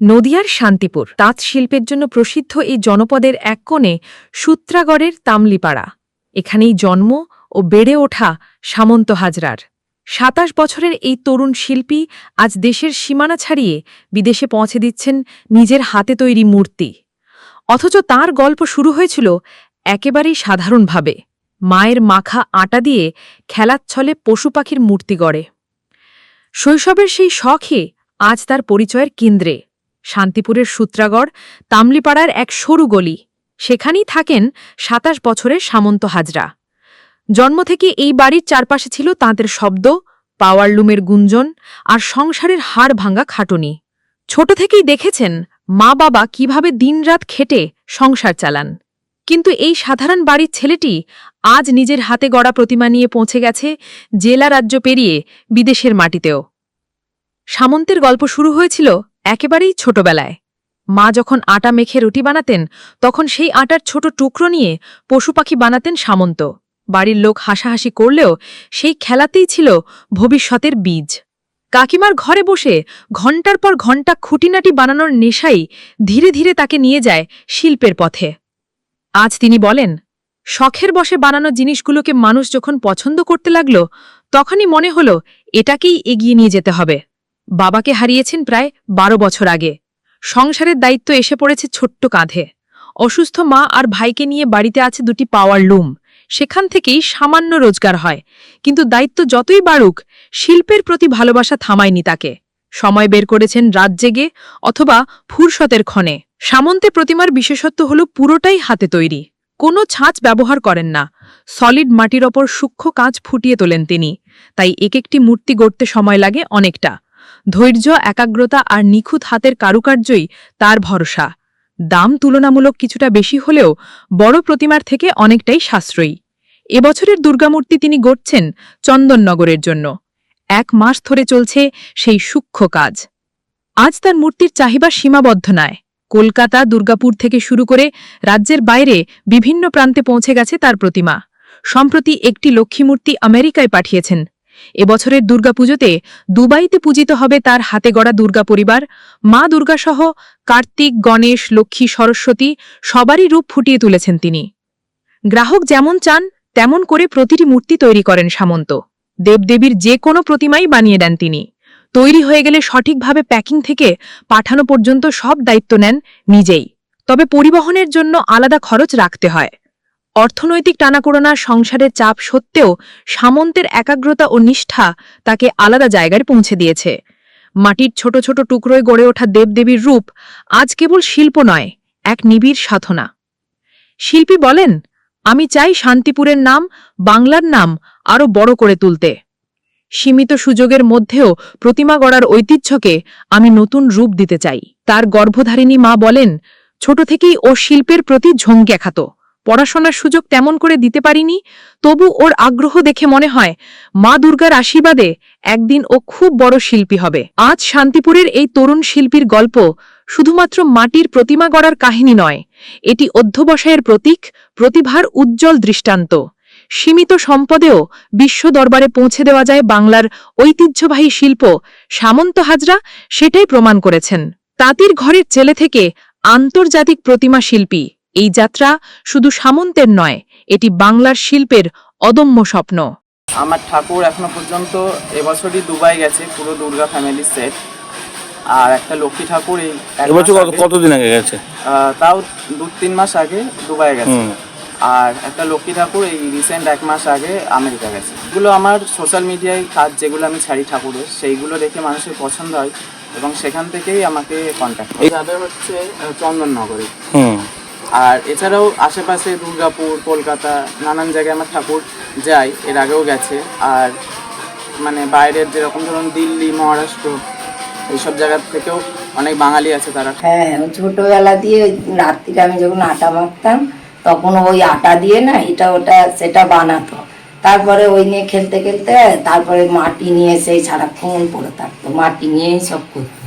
নদিয়ার শান্তিপুর। তাঁত শিল্পের জন্য প্রসিদ্ধ এই জনপদের এক কোণে সূত্রাগড়ের তামলিপাড়া। এখানেই জন্ম ও বেড়ে ওঠা সামন্ত হাজরার। সাতাশ বছরের এই তরুণ শিল্পী আজ দেশের সীমানা ছাড়িয়ে বিদেশে পৌঁছে দিচ্ছেন নিজের হাতে তৈরি মূর্তি। অথচ তার গল্প শুরু হয়েছিল একেবারেই সাধারণভাবে। মায়ের মাখা আটা দিয়ে খেলার ছলে পশু পাখির মূর্তি গড়ে। শৈশবের সেই শখে আজ তার পরিচয়ের কেন্দ্রে। শান্তিপুরের সূত্রাগড়, তামলিপাড়ার এক সরু গলি। সেখানেই থাকেন সাতাশ বছরের সামন্ত হাজরা। জন্ম থেকে এই বাড়ির চারপাশে ছিল তাঁতের শব্দ পাওয়ারলুমের গুঞ্জন আর সংসারের হাড় ভাঙা খাটুনি। ছোট থেকেই দেখেছেন মা বাবা কীভাবে দিনরাত খেটে সংসার চালান। কিন্তু এই সাধারণ বাড়ির ছেলেটি আজ নিজের হাতে গড়া প্রতিমা নিয়ে পৌঁছে গেছে জেলা রাজ্য পেরিয়ে বিদেশের মাটিতেও। সামন্তের গল্প শুরু হয়েছিল একেবারেই ছোটবেলায়। মা যখন আটা মেখে রুটি বানাতেন, তখন সেই আটার ছোট টুকরো নিয়ে পশু পাখি বানাতেন সামন্ত। বাড়ির লোক হাসাহাসি করলেও সেই খেলাতেই ছিল ভবিষ্যতের বীজ। কাকিমার ঘরে বসে ঘণ্টার পর ঘণ্টা খুঁটিনাটি বানানোর নেশাই ধীরে ধীরে তাকে নিয়ে যায় শিল্পের পথে। আজ তিনি বলেন, শখের বসে বানানো জিনিসগুলোকে মানুষ যখন পছন্দ করতে লাগল, তখনই মনে হল এটাকেই এগিয়ে নিয়ে যেতে হবে। বাবাকে হারিয়েছেন প্রায় বারো বছর আগে। সংসারের দায়িত্ব এসে পড়েছে ছোট্ট কাঁধে। অসুস্থ মা আর ভাইকে নিয়ে বাড়িতে আছে দুটি পাওয়ার লুম। সেখান থেকেই সামান্য রোজগার হয়। কিন্তু দায়িত্ব যতই বাড়ুক, শিল্পের প্রতি ভালোবাসা থামায়নি তাকে। সময় বের করেছেন রাত জেগে অথবা ফুরসতের ক্ষণে। সামন্তে প্রতিমার বিশেষত্ব হল পুরোটাই হাতে তৈরি। কোনো ছাঁচ ব্যবহার করেন না। সলিড মাটির ওপর সূক্ষ্ম কাঁচ ফুটিয়ে তোলেন তিনি। তাই এক একটি মূর্তি গড়তে সময় লাগে অনেকটা। ধৈর্য, একাগ্রতা আর নিখুঁত হাতের কারুকার্যই তার ভরসা। দাম তুলনামূলক কিছুটা বেশি হলেও বড় প্রতিমার থেকে অনেকটাই সাশ্রয়ী। এবছরের দুর্গামূর্তি তিনি গড়ছেন চন্দননগরের জন্য। এক মাস ধরে চলছে সেই সূক্ষ্ম কাজ। আজ তার মূর্তির চাহিদা সীমাবদ্ধ নয়। কলকাতা, দুর্গাপুর থেকে শুরু করে রাজ্যের বাইরে বিভিন্ন প্রান্তে পৌঁছে গেছে তার প্রতিমা। সম্প্রতি একটি লক্ষ্মীমূর্তি আমেরিকায় পাঠিয়েছেন এবছরের দুর্গাপুজোতে দুবাইতে পূজিত হবে তার হাতে গড়া দুর্গা পরিবার। মা দুর্গাসহ কার্তিক, গণেশ, লক্ষ্মী, সরস্বতী সবারই রূপ ফুটিয়ে তুলেছেন তিনি। গ্রাহক যেমন চান, তেমন করে প্রতিটি মূর্তি তৈরি করেন সামন্ত। দেবদেবীর যে কোনো প্রতিমাই বানিয়ে দেন তিনি। তৈরি হয়ে গেলে সঠিকভাবে প্যাকিং থেকে পাঠানো পর্যন্ত সব দায়িত্ব নেন নিজেই। তবে পরিবহনের জন্য আলাদা খরচ রাখতে হয়। অর্থনৈতিক টানাকোড়না সংসারের চাপ সত্ত্বেও সামন্তের একাগ্রতা ও নিষ্ঠা তাকে আলাদা জায়গায় পৌঁছে দিয়েছে। মাটির ছোট ছোট টুকরোয় গড়ে ওঠা দেবদেবীর রূপ আজ কেবল শিল্প নয়, এক নিবিড় সাধনা। শিল্পী বলেন, আমি চাই শান্তিপুরের নাম বাংলার নাম আরও বড় করে তুলতে। সীমিত সুযোগের মধ্যেও প্রতিমা গড়ার ঐতিহ্যকে আমি নতুন রূপ দিতে চাই। তার গর্ভধারিণী মা বলেন, ছোট থেকেই ও শিল্পের প্রতি ঝোঁক খাত পড়াশোনার সুযোগ তেমন করে দিতে পারিনি, তবু ওর আগ্রহ দেখে মনে হয়, মা দুর্গার আশীর্বাদে একদিন ও খুব বড় শিল্পী হবে। আজ শান্তিপুরের এই তরুণ শিল্পীর গল্প শুধুমাত্র মাটির প্রতিমা গড়ার কাহিনী নয়, এটি অধ্যবসায়ের প্রতীক, প্রতিভার উজ্জ্বল দৃষ্টান্ত। সীমিত সম্পদেও বিশ্ব দরবারে পৌঁছে দেওয়া যায় বাংলার ঐতিহ্যবাহী শিল্প সামন্ত হাজরা সেটাই প্রমাণ করেছেন। তাঁতির ঘরের ছেলে থেকে আন্তর্জাতিক প্রতিমা শিল্পী। এই যাত্রা শুধু সামন্তের নয় এটি বাংলার শিল্পের অদম্য স্বপ্ন। আমার ঠাকুর এখনও পর্যন্ত এবছরই দুবাই গেছে পুরো দুর্গা ফ্যামিলি সেট আর একটা লক্ষ্মী ঠাকুর এই এবছর কতদিন আগে গেছে? আহ, তাও দু তিন মাস আগে দুবাই গেছে। আর একটা লক্ষ্মী ঠাকুর এই রিসেন্ট এক মাস আগে আমেরিকা গেছে। এগুলো আমার সোশ্যাল মিডিয়ায় কাজ যেগুলো আমি ছাড়ি ঠাকুরের সেইগুলো দেখে মানুষের পছন্দ হয় এবং সেখান থেকেই আমাকে কন্ট্যাক্ট করে। যাদের হচ্ছে চন্দননগরে। হুম। আর এছাড়াও আশেপাশে দুর্গাপুর, কলকাতা, নানান জায়গায় আমার ঠাকুর যায়, এর আগেও গেছে। আর মানে বাইরের যেরকম ধরুন দিল্লি, মহারাষ্ট্র, এইসব জায়গা থেকেও অনেক বাঙালি আছে তারা। হ্যাঁ ওই ছোটবেলা দিয়ে ওই রাত্রিরে আমি যখন আটা মাখতাম, তখন ওই আটা দিয়ে না এটা ওটা সেটা বানাতো। তারপরে ওই নিয়ে খেলতে খেলতে, তারপরে মাটি নিয়ে সেই সারাক্ষণ পড়ে থাকতো। মাটি নিয়েই সব করতো।